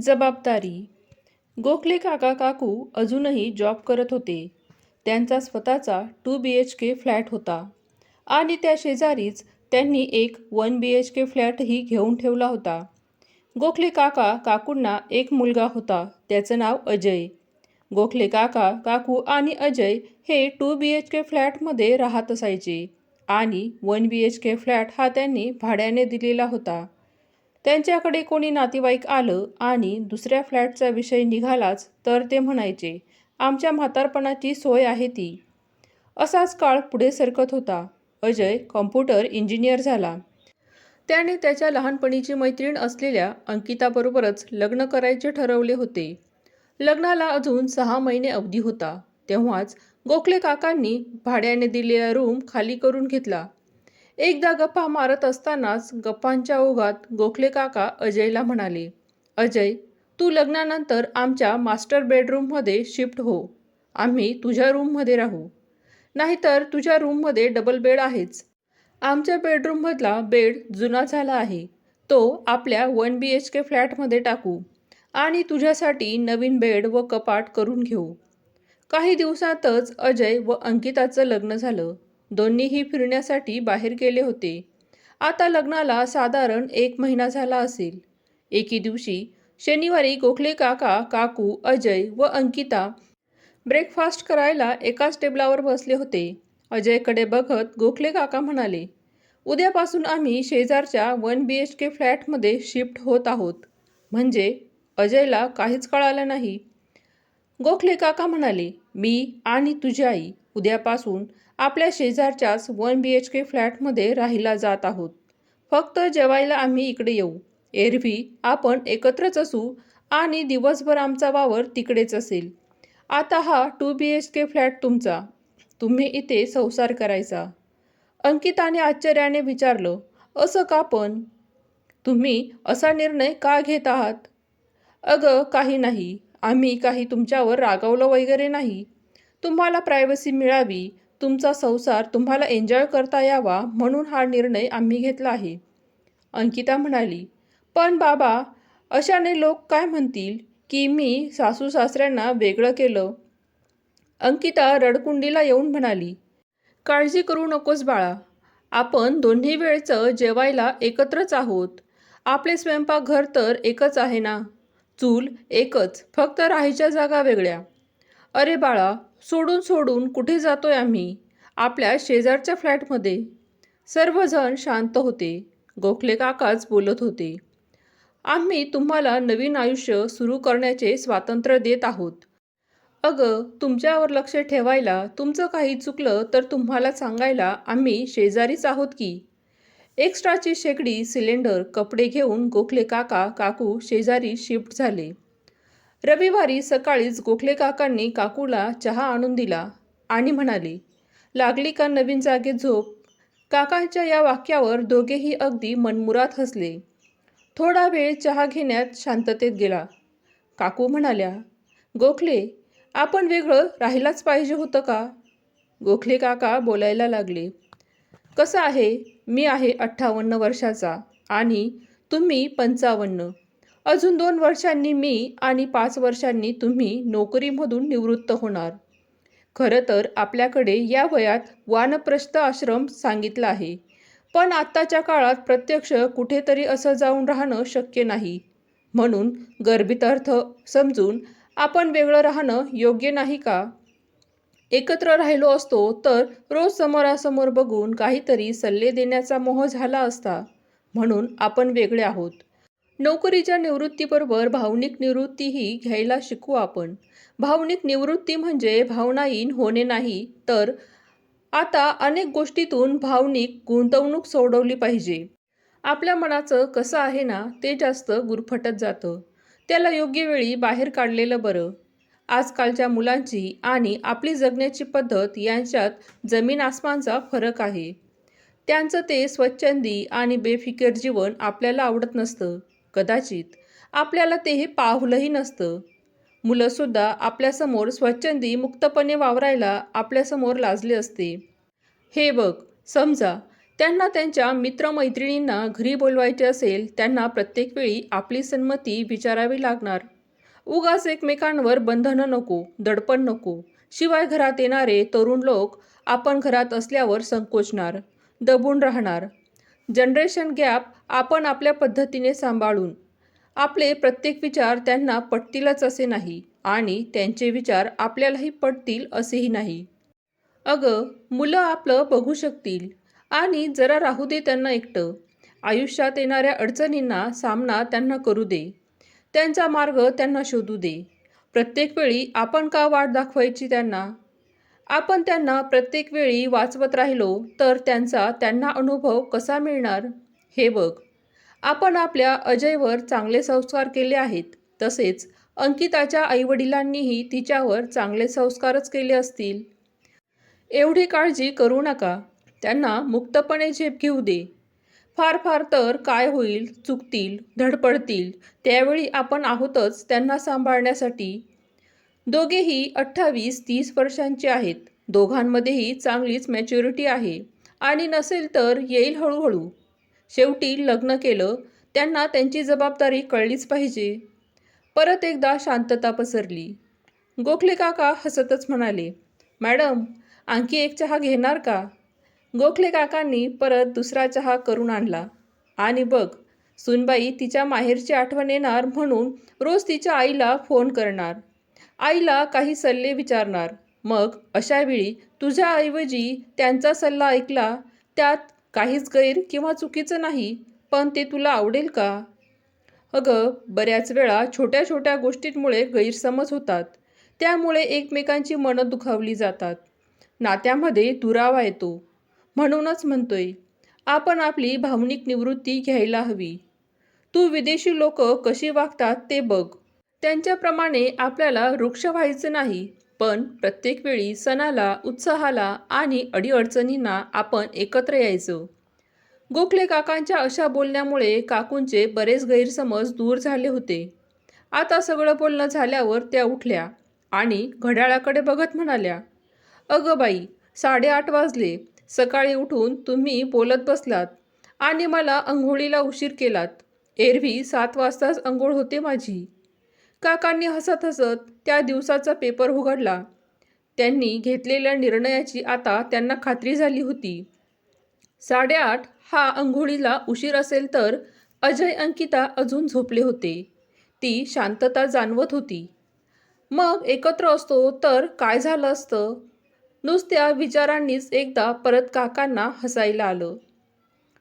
जबाबदारी. गोखले काका काकू अजूनही जॉब करत होते. त्यांचा स्वतःचा two B H K flat होता. आणि त्या शेजारीच त्यांनी एक वन बी एच के फ्लॅटही घेऊन ठेवला होता. गोखले काका काकूंना एक मुलगा होता. त्याचं नाव अजय. गोखले काका काकू आणि अजय हे टू बी एच के फ्लॅटमध्ये राहत असायचे. आणि one B H K flat हा त्यांनी भाड्याने दिलेला होता. त्यांच्याकडे कोणी नातेवाईक आलं आणि दुसऱ्या फ्लॅटचा विषय निघालाच तर ते म्हणायचे आमच्या म्हातारपणाची सोय आहे ती. असाच काळ पुढे सरकत होता. अजय कॉम्प्युटर इंजिनियर झाला. त्याने त्याच्या लहानपणीची मैत्रीण असलेल्या अंकिताबरोबरच लग्न करायचे ठरवले होते. लग्नाला अजून सहा महिने अवधी होता. तेव्हाच गोखले काकांनी भाड्याने दिलेला रूम खाली करून घेतला. एकदा गप्पा मारत असतानाच गप्पांच्या ओघात गोखले काका अजयला म्हणाले अजय तू लग्नानंतर आमच्या मास्टर बेडरूममध्ये शिफ्ट हो. आम्ही तुझ्या रूममध्ये राहू. नाहीतर तुझ्या रूममध्ये डबल बेड आहेच. आमच्या बेडरूममधला बेड जुना झाला आहे. तो आपल्या वन बी एच के फ्लॅटमध्ये टाकू आणि तुझ्यासाठी नवीन बेड व कपाट करून घेऊ. काही दिवसातच अजय व अंकिताचं लग्न झालं. दोन्हीही फिरण्यासाठी बाहेर गेले होते. आता लग्नाला साधारण एक महिना झाला असेल. एके दिवशी शनिवारी गोखले काका काकू अजय व अंकिता ब्रेकफास्ट करायला एकाच टेबलावर बसले होते. अजयकडे बघत गोखले काका म्हणाले उद्यापासून आम्ही शेजारच्या वन बी एच के फ्लॅटमध्ये शिफ्ट होत आहोत. म्हणजे अजयला काहीच कळालं नाही. गोखले काका म्हणाले मी आणि तुझी आई उद्यापासून आपल्या शेजारच्याच वन बी एच के फ्लॅटमध्ये राहिला जात आहोत. फक्त जेवायला आम्ही इकडे येऊ. एरवी आपण एकत्रच असू आणि दिवसभर आमचा वावर तिकडेच असेल. आता हा two B H K flat तुमचा. तुम्ही इथे संसार करायचा. अंकिताने आश्चर्याने विचारलं असं का पण? तुम्ही असा निर्णय का घेत आहात? अगं काही नाही. आम्ही काही तुमच्यावर रागावलं वगैरे नाही. तुम्हाला प्रायव्हसी मिळावी तुमचा संसार तुम्हाला एन्जॉय करता यावा म्हणून हा निर्णय आम्ही घेतला आहे. अंकिता म्हणाली पण बाबा अशाने लोक काय म्हणतील की मी सासू सासऱ्यांना वेगळं केलं? अंकिता रडकुंडीला येऊन म्हणाली काळजी करू नकोस बाळा. आपण दोन्ही वेळचं जेवायला एकत्रच आहोत. आपले स्वयंपाकघर तर एकच आहे ना. चूल एकच फक्त राहायच्या जागा वेगळ्या. अरे बाळा सोडून सोडून कुठे जातोय आम्ही? आपल्या शेजारच्या फ्लॅटमध्ये. सर्वजण शांत होते. गोखले काकाच बोलत होते. आम्ही तुम्हाला नवीन आयुष्य सुरू करण्याचे स्वातंत्र्य देत आहोत. अगं तुमच्यावर लक्ष ठेवायला तुमचं काही चुकलं तर तुम्हाला सांगायला आम्ही शेजारीच आहोत की? एक्स्ट्राची शेगडी सिलेंडर कपडे घेऊन गोखले काका काकू शेजारी शिफ्ट झाले. रविवारी सकाळीच गोखले काकांनी काकूला चहा आणून दिला आणि म्हणाले लागली का नवीन जागेत झोप काकांच्या या वाक्यावर दोघेही अगदी मनमुरात हसले. थोडा वेळ चहा घेण्यात शांततेत गेला. काकू म्हणाल्या गोखले आपण वेगळं राहिलाच पाहिजे होतं का गोखले काका बोलायला लागले कसं आहे? मी आहे अठ्ठावन्न वर्षाचा आणि तुम्ही पंचावन्न. अजून दोन वर्षांनी मी आणि पाच वर्षांनी तुम्ही नोकरीमधून निवृत्त होणार. खरं तर आपल्याकडे या वयात वानप्रस्थ आश्रम सांगितला आहे. पण आत्ताच्या काळात प्रत्यक्ष कुठेतरी असं जाऊन राहणं शक्य नाही. म्हणून गर्भित अर्थ समजून आपण वेगळं राहणं योग्य नाही का? एकत्र राहिलो असतो तर रोज समोरासमोर बघून काहीतरी सल्ले देण्याचा मोह झाला असता. म्हणून आपण वेगळे आहोत. नोकरीच्या निवृत्तीबरोबर भावनिक निवृत्तीही घ्यायला शिकू आपण. भावनिक निवृत्ती म्हणजे भावनाहीन होणे नाही तर आता अनेक गोष्टीतून भावनिक गुंतवणूक सोडवली पाहिजे. आपल्या मनाचं कसं आहे ना ते जास्त गुरफटत जातं. त्याला योग्य वेळी बाहेर काढलेलं बरं. आजकालच्या मुलांची आणि आपली जगण्याची पद्धत यांच्यात जमीन आसमानचा फरक आहे. त्यांचं ते स्वच्छंदी आणि बेफिकर जीवन आपल्याला आवडत नसतं. कदाचित आपल्याला तेही पाहुलंही नसतं. मुलंसुद्धा आपल्यासमोर स्वच्छंदी मुक्तपणे वावरायला आपल्यासमोर लाजले असते. हे बघ समजा त्यांना त्यांच्या मित्रमैत्रिणींना घरी बोलवायचे असेल त्यांना प्रत्येक वेळी आपली संमती विचारावी लागणार. उगाच एकमेकांवर बंधनं नको दडपण नको. शिवाय घरात येणारे तरुण लोक आपण घरात असल्यावर संकोचणार दबून राहणार. जनरेशन गॅप आपण आपल्या पद्धतीने सांभाळून. आपले प्रत्येक विचार त्यांना पटतीलच असे नाही आणि त्यांचे विचार आपल्यालाही पटतील असेही नाही. अगं मुलं आपलं बघू शकतील आणि जरा राहू दे त्यांना एकटं. आयुष्यात येणाऱ्या अडचणींना सामना त्यांना करू दे. त्यांचा मार्ग त्यांना शोधू दे. प्रत्येक वेळी आपण का वाट दाखवायची त्यांना? आपण त्यांना प्रत्येक वेळी वाचवत राहिलो तर त्यांचा त्यांना अनुभव कसा मिळणार? हे बघ. आपण आपल्या अजयवर चांगले संस्कार केले आहेत. तसेच अंकिताच्या आईवडिलांनीही तिच्यावर चांगले संस्कारच केले असतील. एवढी काळजी करू नका. त्यांना मुक्तपणे झेप घेऊ दे. फार फार तर काय होईल चुकतील धडपडतील त्यावेळी आपण आहोतच त्यांना सांभाळण्यासाठी. दोघेही अठ्ठावीस तीस वर्षांचे आहेत. दोघांमध्येही चांगलीच मॅच्युरिटी आहे. आणि नसेल तर येईल हळूहळू. शेवटी लग्न केलं त्यांना त्यांची जबाबदारी कळलीच पाहिजे. परत एकदा शांतता पसरली. गोखले काका हसतच म्हणाले मॅडम आणखी एक चहा घेणार का? गोखले काकांनी परत दुसरा चहा करून आणला. आणि बघ सुनबाई तिच्या माहेरची आठवण येणार म्हणून रोज तिच्या आईला फोन करणार. आईला काही सल्ले विचारणार. मग अशावेळी तुझ्याऐवजी त्यांचा सल्ला ऐकला त्यात काहीच गैर किंवा चुकीचं नाही पण ते तुला आवडेल का? अगं बऱ्याच वेळा छोट्या छोट्या गोष्टींमुळे गैरसमज होतात. त्यामुळे एकमेकांची मनं दुखावली जातात. नात्यामध्ये दुरावा येतो. म्हणूनच म्हणतोय आपण आपली भावनिक निवृत्ती घ्यायला हवी. तू विदेशी लोक कशी वागतात ते बघ. त्यांच्याप्रमाणे आपल्याला वृक्ष व्हायचं नाही. पण प्रत्येक वेळी सणाला उत्साहाला आणि अडीअडचणींना आपण एकत्र यायचं. गोखले काकांच्या अशा बोलण्यामुळे काकूंचे बरेच गैरसमज दूर झाले होते. आता सगळं बोलणं झाल्यावर त्या उठल्या आणि घड्याळाकडे बघत म्हणाल्या अगं बाई साडेआठ वाजले. सकाळी उठून तुम्ही बोलत बसलात आणि मला अंघोळीला उशीर केलात. एरवी सात वाजताच अंघोळ होते माझी. काकांनी हसत हसत त्या दिवसाचा पेपर उघडला. त्यांनी घेतलेल्या निर्णयाची आता त्यांना खात्री झाली होती. साडेआठ हा अंघोळीला उशीर असेल तर अजय अंकिता अजून झोपले होते. ती शांतता जाणवत होती. मग एकत्र असतो तर काय झालं असतं? नुसत्या विचारांनीच एकदा परत काकांना हसायला आलं.